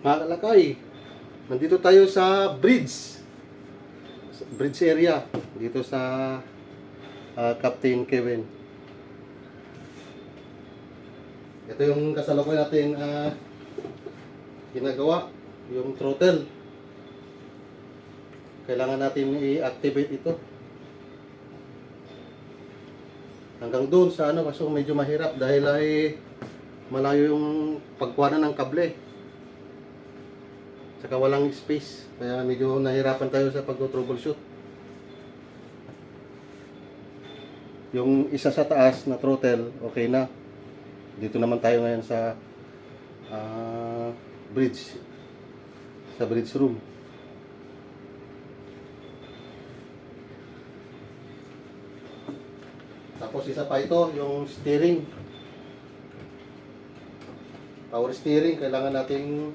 Mga kalakay, nandito tayo sa bridge. Bridge area. Dito sa ah, Captain Kevin. Ito yung kasalukuyan natin ah, ginagawa. Yung throttle. Kailangan natin i-activate ito. Hanggang doon sa ano, kaso medyo mahirap dahil ay malayo yung pagkuhanan ng kable. Saka walang space. Kaya medyo nahirapan tayo sa pag-troubleshoot. Yung isa sa taas na throttle, okay na. Dito naman tayo ngayon sa ah, bridge. Sa bridge room. Tapos isa pa ito, yung steering. Power steering, kailangan nating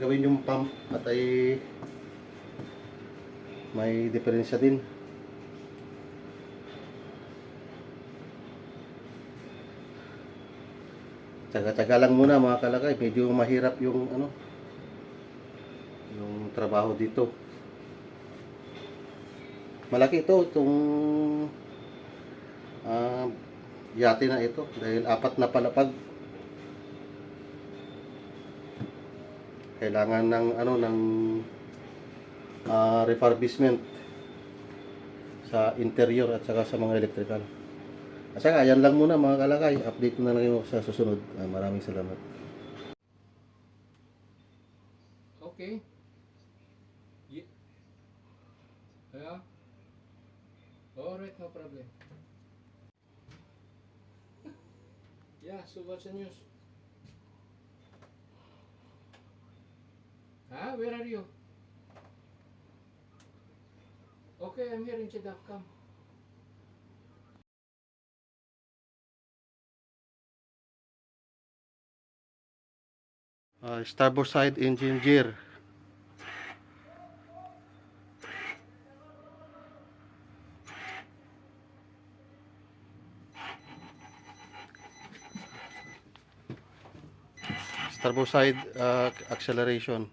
gawin yung pump at ay may diferensya din. Tsaga-tsaga lang muna mga kalakay, medyo mahirap yung ano yung trabaho dito. Malaki ito, itong ah, yate na ito dahil apat na palapag. Kailangan ng ano ng ah, refurbishment sa interior at saka sa mga electrical. At saka, yan lang muna mga kalakay. Update na lang yung sa susunod. Ah, maraming salamat. Okay. Yeah. Yeah. Alright, no problem. yeah, so what's the news? Huh? Where are you? Okay, I'm here in Chedafcam. Ah, starboard side engine gear. Starboard side ah, acceleration.